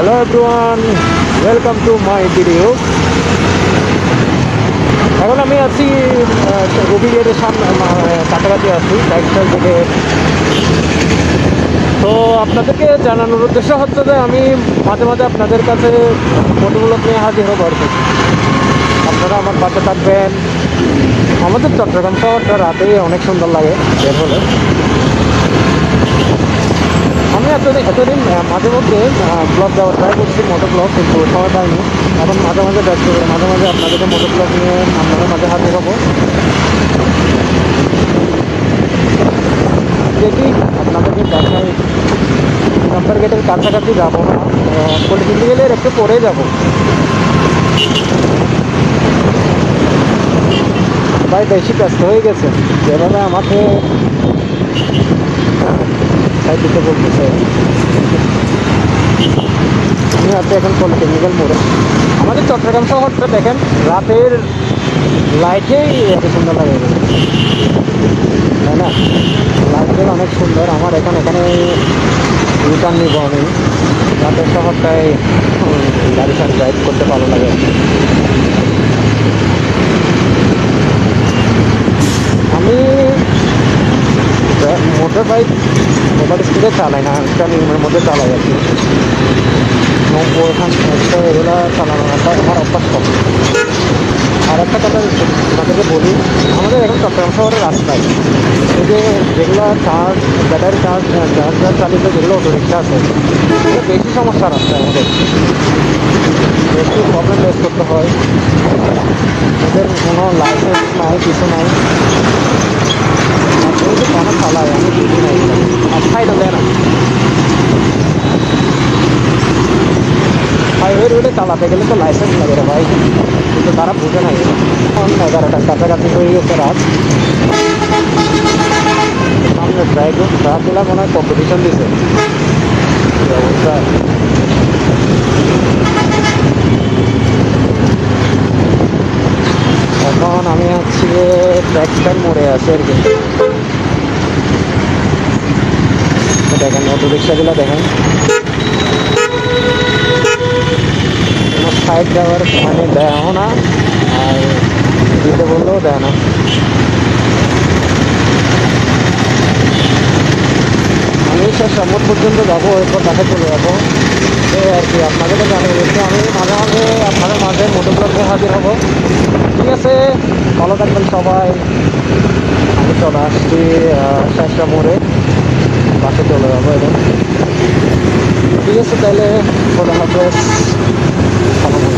Hello everyone welcome to my video এখন আমি আছি রবি গেটের সামনে কাছাকাছি আছি লাইফস্টাইল থেকে। তো আপনাদেরকে জানানোর উদ্দেশ্য হচ্ছে যে আমি মাঝে মাঝে আপনাদের কাছে ফটোগুলো নিয়ে হাজির হব আর আপনারা আমার পাশে থাকবেন। আমাদের চট্টগ্রাম শহরটা রাতেই অনেক সুন্দর লাগে, বের হলে। এতদিন এতদিন মাঝে মধ্যে ব্লগ দেওয়ার ট্রাই করছি মোটো ব্লগ কিন্তু সময় পাইনি। এখন মাঝে মাঝে ব্যস্ত করি মাঝে মাঝে আপনাদেরকে মোটো ব্লগ নিয়ে আপনাদের মাঝে হাজির হব। দেখি আপনাদেরকে দেখাই। নাম্বার গেটের কাছাকাছি যাব না। পলিটিক্যাল গেলে একটু পরে যাব। ভাই, বেশি ব্যস্ত হয়ে গেছে যেভাবে আমাকে সাইড দিতে বলতেছে। এখন পলিটেকনিক্যাল মোড়ে? আমাদের চট্টগ্রাম শহরটা দেখেন, রাতের লাইটেই এত সুন্দর লাগে। তাই না? লাইটের অনেক সুন্দর। আমার এখন এখানে রিটার্ন নিব আমি। রাতের শহরটায় গাড়ি সারি ড্রাইভ করতে ভালো লাগে। আমি মোটর বাইক মোবাইল স্পিডে চালাই না, একটা নিয়মের মধ্যে চালাই আর কি। ওখান একশো এগুলো চালানোটা আমার অভ্যাস কম আর একটা কথা আপনাদেরকে বলি, আমাদের এখন চট্টগ্রাম শহরের রাস্তায় এই যে যেগুলো চার্জ ব্যাটারি চার্জ চার্জার চালিত যেগুলো অটো রিক্সা আছে, এগুলো বেশি সমস্যা রাস্তায় আমাদের। বেশি প্রবলেম ফেস করতে হয়। ওদের কোনো লাইসেন্স নাই, কিছু নাই। কেন চালায় আমি বুঝি না এগুলো আর সাইডও দেয় না হাইওয়ে রোডে চালাতে গেলে তো লাইসেন্স লাগে রে ভাই। কিন্তু তারা বুঝে না এগুলো এখন এগারোটার কাছাকাছি হয়ে গেছে রাত। সামনে ড্রাইভিং ট্রাকগুলো মনে হয় কম্পিটিশন দিছে। অবস্থা? এখন আমি হচ্ছে ট্যাক্সটার মোড়ে আছি আর কি। দেখেন অটো রিক্সাগুলো দেখেন। সাইড দেওয়ার মানে দেয়ও না। আর দিতে বললেও দেয় না। আমি শেষ সম্মত পর্যন্ত যাব, এরপর তাকে চলে যাব। এই আর কি আপনাদেরকে জানিয়ে দিচ্ছি। আমি মাঝে মাঝে আপনাদের মাঝে মোটোগুলোকে হাজির হব। ঠিক আছে, ভালো থাকবেন সবাই। আমি চলে আসছি শেষটা মোড়ে। বাসে চলে যাব এখন ঠিক আছে, তাহলে, খোদা হাফেজ।